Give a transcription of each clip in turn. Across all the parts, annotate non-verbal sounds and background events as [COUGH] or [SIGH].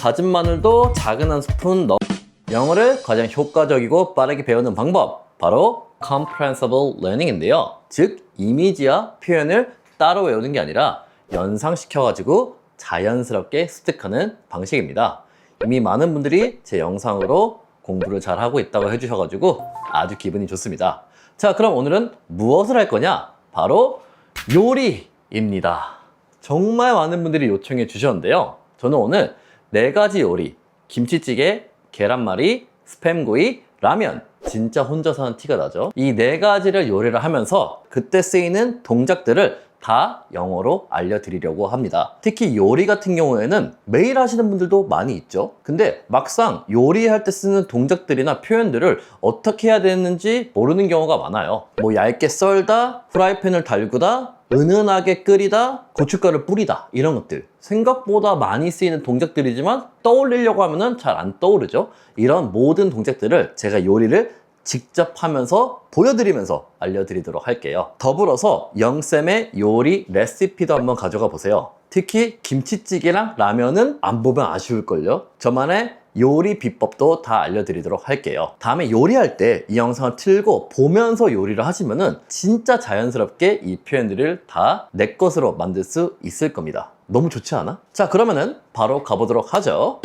다진 마늘도 작은 한 스푼 넣어 영어를 가장 효과적이고 빠르게 배우는 방법 바로 comprehensible learning인데요. 즉 이미지와 표현을 따로 외우는 게 아니라 연상시켜 가지고 자연스럽게 습득하는 방식입니다. 이미 많은 분들이 제 영상으로 공부를 잘 하고 있다고 해주셔가지고 아주 기분이 좋습니다. 자, 그럼 오늘은 무엇을 할 거냐? 바로 요리입니다. 정말 많은 분들이 요청해 주셨는데요. 저는 오늘 네 가지 요리, 김치찌개, 계란말이, 스팸구이, 라면. 진짜 혼자서 하는 티가 나죠? 이 네 가지를 요리를 하면서 그때 쓰이는 동작들을 다 영어로 알려드리려고 합니다. 특히 요리 같은 경우에는 매일 하시는 분들도 많이 있죠. 근데 막상 요리할 때 쓰는 동작들이나 표현들을 어떻게 해야 되는지 모르는 경우가 많아요. 뭐 얇게 썰다, 프라이팬을 달구다, 은은하게 끓이다, 고춧가루 뿌리다 이런 것들 생각보다 많이 쓰이는 동작들이지만 떠올리려고 하면은 잘안 떠오르죠. 이런 모든 동작들을 제가 요리를 직접 하면서 보여드리면서 알려드리도록 할게요. 더불어서 영쌤의 요리 레시피도 한번 가져가 보세요. 특히 김치찌개랑 라면은 안 보면 아쉬울걸요? 저만의 요리 비법도 다 알려드리도록 할게요. 다음에 요리할 때 이 영상을 틀고 보면서 요리를 하시면은 진짜 자연스럽게 이 표현들을 다 내 것으로 만들 수 있을 겁니다. 너무 좋지 않아? 자, 그러면은 바로 가보도록 하죠.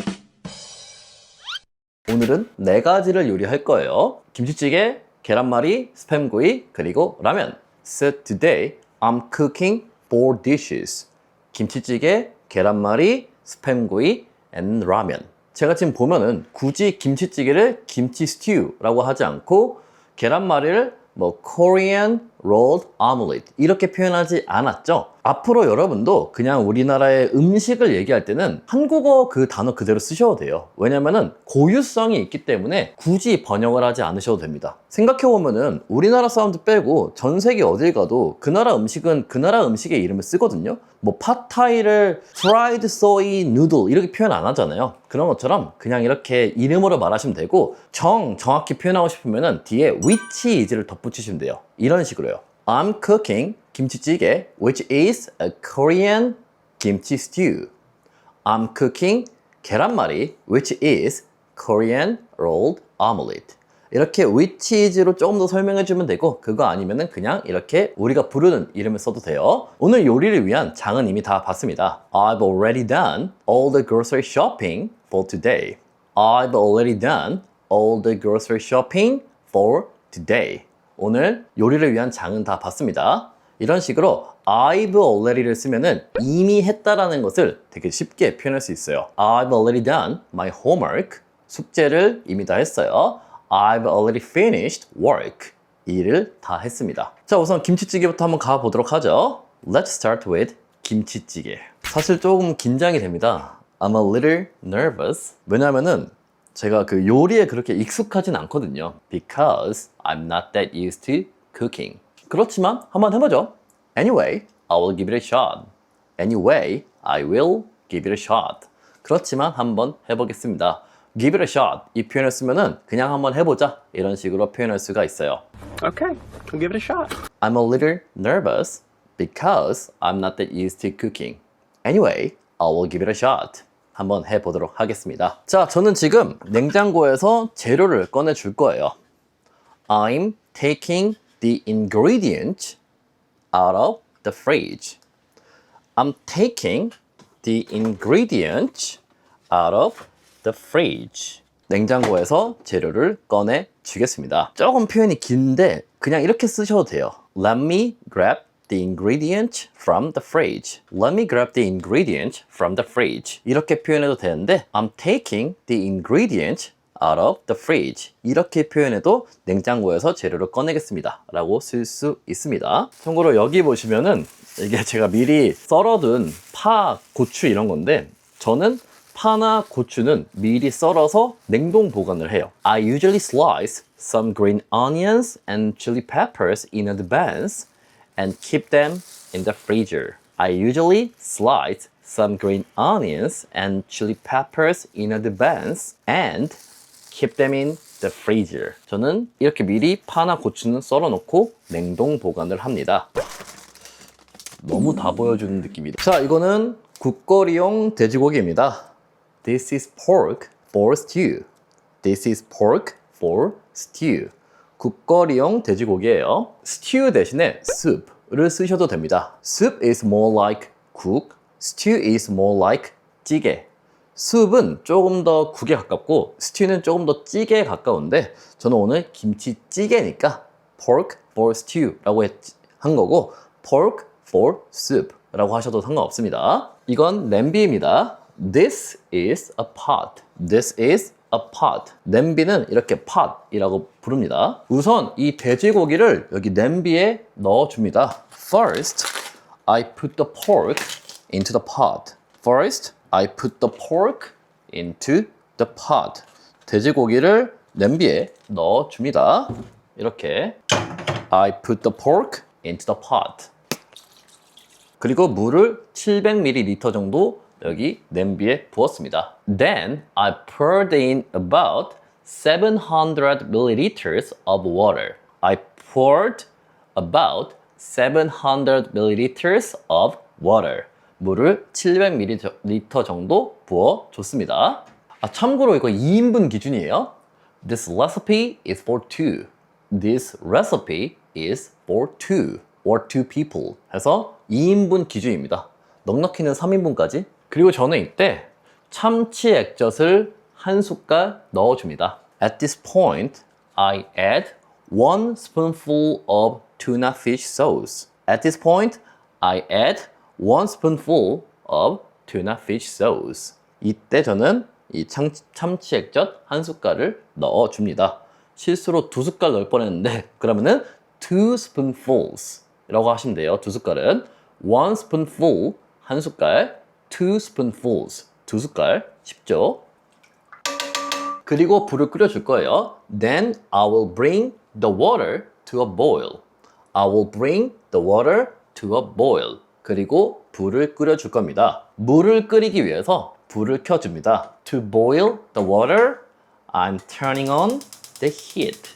오늘은 네 가지를 요리할 거예요. 김치찌개, 계란말이, 스팸구이, 그리고 라면. So today I'm cooking four dishes. 김치찌개, 계란말이, 스팸구이, and 라면. 제가 지금 보면은 굳이 김치찌개를 김치 스튜라고 하지 않고 계란말이를 뭐 Korean rolled omelet 이렇게 표현하지 않았죠. 앞으로 여러분도 그냥 우리나라의 음식을 얘기할 때는 한국어 그 단어 그대로 쓰셔도 돼요. 왜냐면은 고유성이 있기 때문에 굳이 번역을 하지 않으셔도 됩니다. 생각해보면은 우리나라 사람들 빼고 전 세계 어딜 가도 그 나라 음식은 그 나라 음식의 이름을 쓰거든요. 뭐 팟타이를 fried soy noodle 이렇게 표현 안 하잖아요. 그런 것처럼 그냥 이렇게 이름으로 말하시면 되고 정 정확히 표현하고 싶으면은 뒤에 which is를 덧붙이시면 돼요. 이런 식으로요. I'm cooking 김치찌개, which is a Korean kimchi stew. I'm cooking 계란말이, which is Korean rolled omelet. 이렇게 which is로 조금 더 설명해 주면 되고 그거 아니면은 그냥 이렇게 우리가 부르는 이름을 써도 돼요. 오늘 요리를 위한 장은 이미 다 봤습니다. I've already done all the grocery shopping for today. I've already done all the grocery shopping for today. 오늘 요리를 위한 장은 다 봤습니다. 이런 식으로 I've already를 쓰면은 이미 했다라는 것을 되게 쉽게 표현할 수 있어요. I've already done my homework. 숙제를 이미 다 했어요. I've already finished work. 일을 다 했습니다. 자, 우선 김치찌개부터 한번 가보도록 하죠. Let's start with 김치찌개. 사실 조금 긴장이 됩니다. I'm a little nervous. 왜냐면은 제가 그 요리에 그렇게 익숙하진 않거든요. Because I'm not that used to cooking. 그렇지만 한번 해보죠. Anyway, I will give it a shot. Anyway, I will give it a shot. 그렇지만 한번 해보겠습니다. Give it a shot. 이 표현을 쓰면은 그냥 한번 해보자. 이런 식으로 표현할 수가 있어요. Okay, we'll give it a shot. I'm a little nervous because I'm not that used to cooking. Anyway, I will give it a shot. 한번 해보도록 하겠습니다. 자, 저는 지금 냉장고에서 재료를 꺼내 줄 거예요. I'm taking the ingredient out of the fridge. I'm taking the ingredient out of the fridge. 냉장고에서 재료를 꺼내 주겠습니다. 조금 표현이 긴데 그냥 이렇게 쓰셔도 돼요. Let me grab the ingredient from the fridge. Let me grab the ingredient from the fridge. 이렇게 표현해도 되는데 I'm taking the ingredient out of the fridge. 이렇게 표현해도 냉장고에서 재료를 꺼내겠습니다. 라고 쓸 수 있습니다. 참고로 여기 보시면은 이게 제가 미리 썰어둔 파, 고추 이런 건데 저는 파나 고추는 미리 썰어서 냉동 보관을 해요. I usually slice some green onions and chili peppers in advance and keep them in the freezer. I usually slice some green onions and chili peppers in advance and keep them in the freezer. 저는 이렇게 미리 파나 고추는 썰어 놓고 냉동 보관을 합니다. 너무 다 보여주는 느낌이다. 자, 이거는 국거리용 돼지고기입니다. This is pork for stew. This is pork for stew. 국거리용 돼지고기예요. stew 대신에 soup를 쓰셔도 됩니다. soup is more like 국, stew is more like 찌개. 숲은 조금 더 국에 가깝고 스튜는 조금 더 찌개에 가까운데 저는 오늘 김치찌개니까 pork for stew라고 했, 한 거고 pork for soup라고 하셔도 상관없습니다. 이건 냄비입니다. This is a pot. This is a pot. 냄비는 이렇게 pot이라고 부릅니다. 우선 이 돼지고기를 여기 냄비에 넣어줍니다. First, I put the pork into the pot. First, I put the pork into the pot. 돼지고기를 냄비에 넣어줍니다. 이렇게 I put the pork into the pot. 그리고 물을 700ml 정도 여기 냄비에 부었습니다. Then I poured in about 700 milliliters of water. I poured about 700 milliliters of water. 물을 700ml 정도 부어 줬습니다. 아, 참고로 이거 2인분 기준이에요. This recipe is for two. This recipe is for two or two people. 해서 2인분 기준입니다. 넉넉히는 3인분까지. 그리고 저는 이때 참치 액젓을 한 숟갈 넣어줍니다. At this point, I add one spoonful of tuna fish sauce. At this point, I add one spoonful of tuna fish sauce. 이때 저는 이 참, 참치 액젓 한 숟갈을 넣어줍니다. 실수로 두 숟갈 넣을 뻔했는데 그러면은 two spoonfuls 이라고 하시면 돼요. 두 숟갈은 one spoonful 한 숟갈, two spoonfuls 두 숟갈 쉽죠? 그리고 불을 끓여줄 거예요. Then I will bring the water to a boil. I will bring the water to a boil. 그리고 불을 끓여줄 겁니다. 물을 끓이기 위해서 불을 켜줍니다. To boil the water, I'm turning on the heat.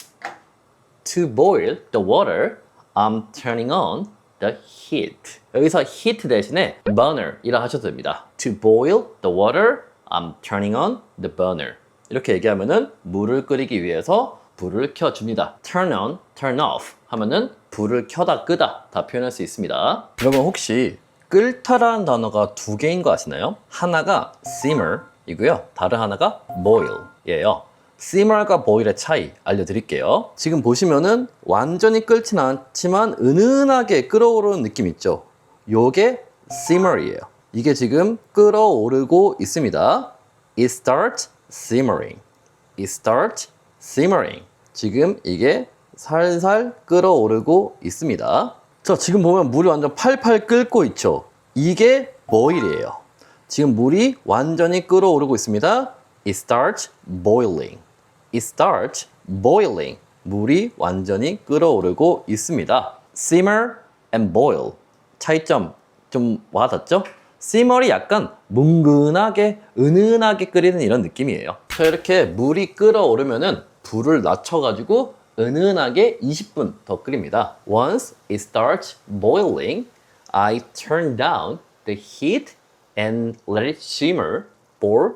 To boil the water, I'm turning on the heat. 여기서 heat 대신에 burner이라 하셔도 됩니다. To boil the water, I'm turning on the burner. 이렇게 얘기하면은 물을 끓이기 위해서 불을 켜줍니다. Turn on, turn off 하면은 불을 켜다 끄다 다 표현할 수 있습니다. 여러분 혹시 끓다라는 단어가 두 개인 거 아시나요? 하나가 simmer이고요. 다른 하나가 boil이에 요. simmer과 boil의 차이 알려드릴게요. 지금 보시면은 완전히 끓진 않지만 은은하게 끓어오르는 느낌 있죠? 요게 simmer이에요. 이게 지금 끓어오르고 있습니다. It starts simmering. It starts simmering. 지금 이게 살살 끓어오르고 있습니다. 자, 지금 보면 물이 완전 팔팔 끓고 있죠? 이게 boil이에요. 지금 물이 완전히 끓어오르고 있습니다. It starts boiling. It starts boiling. 물이 완전히 끓어오르고 있습니다. simmer and boil. 차이점 좀 와닿죠? simmer이 약간 뭉근하게 은은하게 끓이는 이런 느낌이에요. 자, 이렇게 물이 끓어오르면은 불을 낮춰가지고 은은하게 20분 더 끓입니다. Once it starts boiling, I turn down the heat and let it simmer for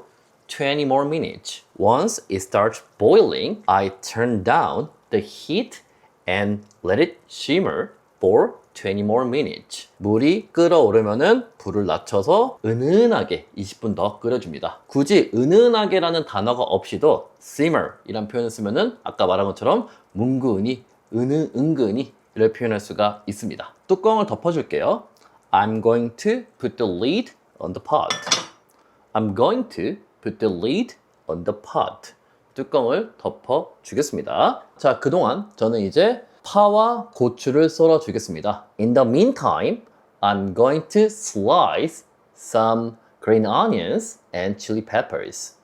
20 more minutes. Once it starts boiling, I turn down the heat and let it simmer for 20 more minutes. 물이 끓어오르면은 불을 낮춰서 은은하게 20분 더 끓여줍니다. 굳이 은은하게라는 단어가 없이도 simmer 이란 표현을 쓰면은 아까 말한 것처럼 뭉근히, 은은, 은근히 이를 표현할 수가 있습니다. 뚜껑을 덮어줄게요. I'm going to put the lid on the pot. I'm going to put the lid on the pot. 뚜껑을 덮어 주겠습니다. 자, 그동안 저는 이제 파와 고추를 썰어 주겠습니다. In the meantime, I'm going to slice some green onions and chili peppers.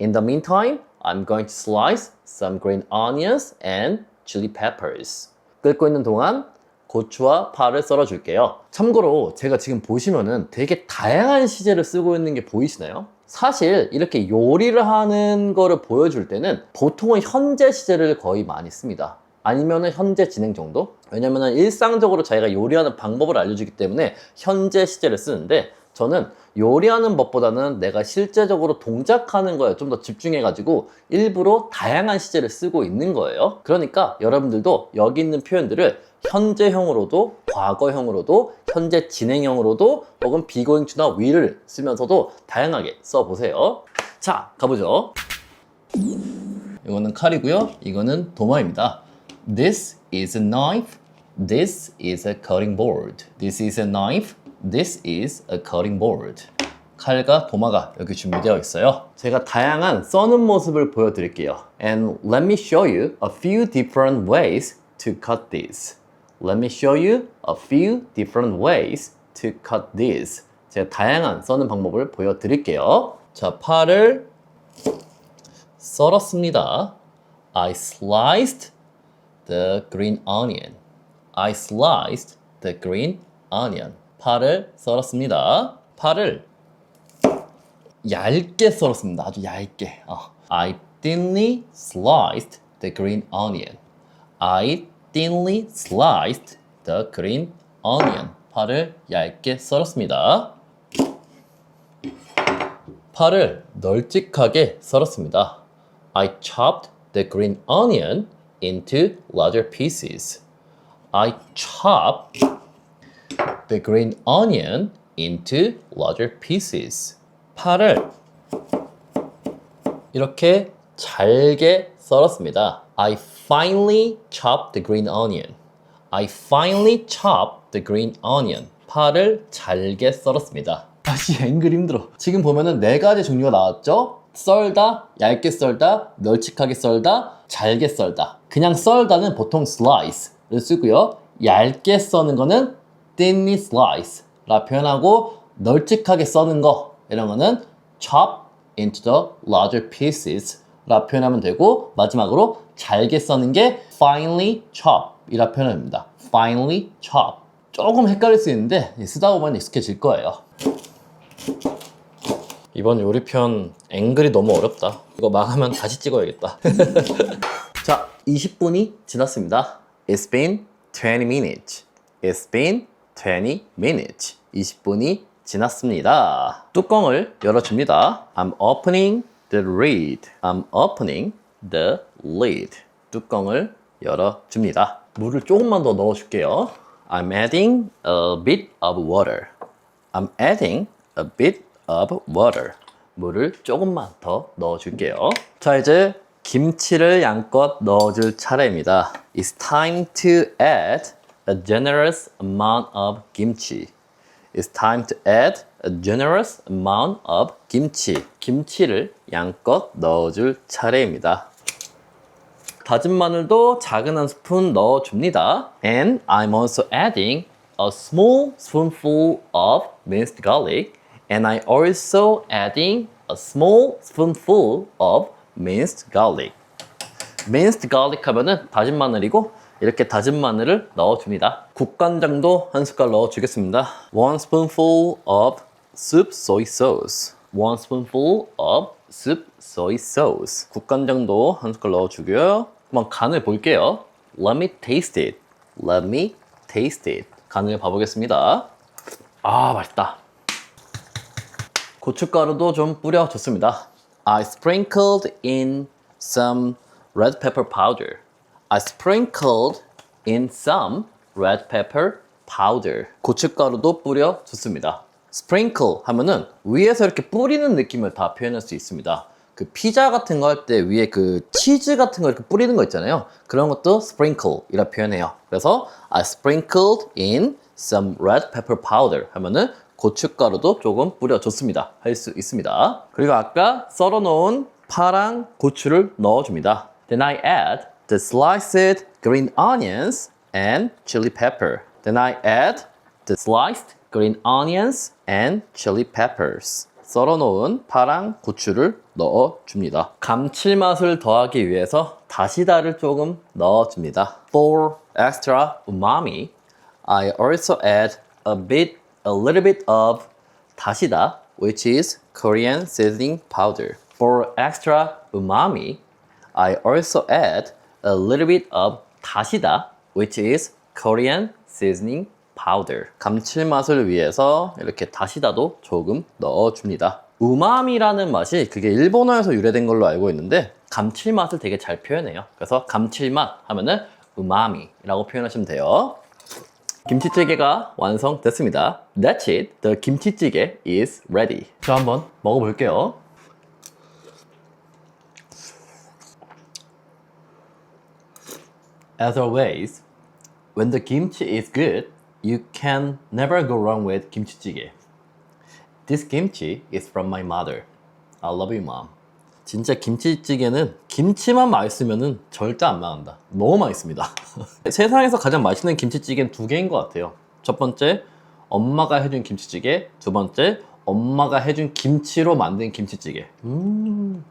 In the meantime, I'm going to slice some green onions and chili peppers. 끓고 있는 동안 고추와 파를 썰어 줄게요. 참고로 제가 지금 보시면은 되게 다양한 시제를 쓰고 있는 게 보이시나요? 사실 이렇게 요리를 하는 거를 보여줄 때는 보통은 현재 시제를 거의 많이 씁니다. 아니면은 현재 진행 정도? 왜냐면은 일상적으로 자기가 요리하는 방법을 알려주기 때문에 현재 시제를 쓰는데 저는 요리하는 법보다는 내가 실제적으로 동작하는 거에 좀 더 집중해가지고 일부러 다양한 시제를 쓰고 있는 거예요. 그러니까 여러분들도 여기 있는 표현들을 현재형으로도 과거형으로도 현재 진행형으로도 혹은 비고잉 투나 will을 쓰면서도 다양하게 써보세요. 자, 가보죠. 이거는 칼이고요. 이거는 도마입니다. This is a knife. This is a cutting board. This is a knife. This is a cutting board. 칼과 도마가 여기 준비되어 있어요. 제가 다양한 써는 모습을 보여드릴게요. And let me show you a few different ways to cut this. Let me show you a few different ways to cut this. 제가 다양한 써는 방법을 보여드릴게요. 자, 팔을 썰었습니다. I sliced the green onion. I sliced the green onion. 파를 썰었습니다. 파를 얇게 썰었습니다. 아주 얇게. 어. I thinly sliced the green onion. I thinly sliced the green onion. 파를 얇게 썰었습니다. 파를 널찍하게 썰었습니다. I chopped the green onion into larger pieces. I chopped the green onion into larger pieces. 파를 이렇게 잘게 썰었습니다. I finely chopped the green onion. I finely chopped the green onion. 파를 잘게 썰었습니다. 다시 앵글 힘들어. 지금 보면은 네 가지 종류가 나왔죠? 썰다, 얇게 썰다, 널찍하게 썰다, 잘게 썰다. 그냥 썰다는 보통 slice를 쓰고요. 얇게 써는 거는 thinly slice라 표현하고 널찍하게 써는 거 이런 거는 chop into the larger pieces라 표현하면 되고 마지막으로 잘게 써는 게 finely chop이라 표현합니다. finely chop. 조금 헷갈릴 수 있는데 쓰다 보면 익숙해질 거예요. 이번 요리편 앵글이 너무 어렵다. 이거 망하면 다시 찍어야겠다. [LAUGHS] 자, 20분이 지났습니다. It's been 20 minutes. It's been 20 minutes. 20분이 지났습니다. 뚜껑을 열어줍니다. I'm opening the lid. I'm opening the lid. 뚜껑을 열어줍니다. 물을 조금만 더 넣어줄게요. I'm adding a bit of water. I'm adding a bit of water. 물을 조금만 더 넣어줄게요. 자, 이제 김치를 양껏 넣어줄 차례입니다. It's time to add a generous amount of kimchi. It's time to add a generous amount of kimchi. 김치를 양껏 넣어줄 차례입니다. 다진 마늘도 작은 한 스푼 넣어줍니다. And I'm also adding a small spoonful of minced garlic. And I also adding a small spoonful of minced garlic. minced garlic 하면은 다진 마늘이고 이렇게 다진 마늘을 넣어줍니다. 국간장도 한 숟갈 넣어주겠습니다. One spoonful of soup soy sauce. One spoonful of soup soy sauce. 국간장도 한 숟갈 넣어주고요. 한번 간을 볼게요. Let me taste it. Let me taste it. 간을 봐보겠습니다. 아 맛있다. 고춧가루도 좀 뿌려줬습니다. I sprinkled in some red pepper powder. I sprinkled in some red pepper powder. 고춧가루도 뿌려 줬습니다. sprinkle 하면은 위에서 이렇게 뿌리는 느낌을 다 표현할 수 있습니다. 그 피자 같은 거 할 때 위에 그 치즈 같은 거 이렇게 뿌리는 거 있잖아요. 그런 것도 sprinkle이라 표현해요. 그래서 I sprinkled in some red pepper powder 하면은 고춧가루도 조금 뿌려줬습니다. 할 수 있습니다. 그리고 아까 썰어놓은 파랑 고추를 넣어줍니다. Then I add the sliced green onions and chili pepper. Then I add the sliced green onions and chili peppers. 썰어놓은 파랑 고추를 넣어줍니다. 감칠맛을 더하기 위해서 다시다를 조금 넣어줍니다. For extra umami, I also add a bit, a little bit of 다시다, which is Korean seasoning powder. For extra umami, I also add a little bit of 다시다, which is Korean seasoning powder. 감칠맛을 위해서 이렇게 다시다도 조금 넣어줍니다. 우마미라는 맛이 그게 일본어에서 유래된 걸로 알고 있는데 감칠맛을 되게 잘 표현해요. 그래서 감칠맛 하면은 우마미라고 표현하시면 돼요. 김치찌개가 완성됐습니다. That's it. The 김치찌개 is ready. 자, 한번 먹어볼게요. As always, when the kimchi is good, you can never go wrong with 김치찌개. This kimchi is from my mother. I love you, mom. 진짜 김치찌개는 김치만 맛있으면 절대 안 망한다. 너무 맛있습니다. 세상에서 가장 맛있는 김치찌개는 두 개인 것 같아요. 첫 번째, 엄마가 해준 김치찌개. 두 번째, 엄마가 해준 김치로 만든 김치찌개. 음,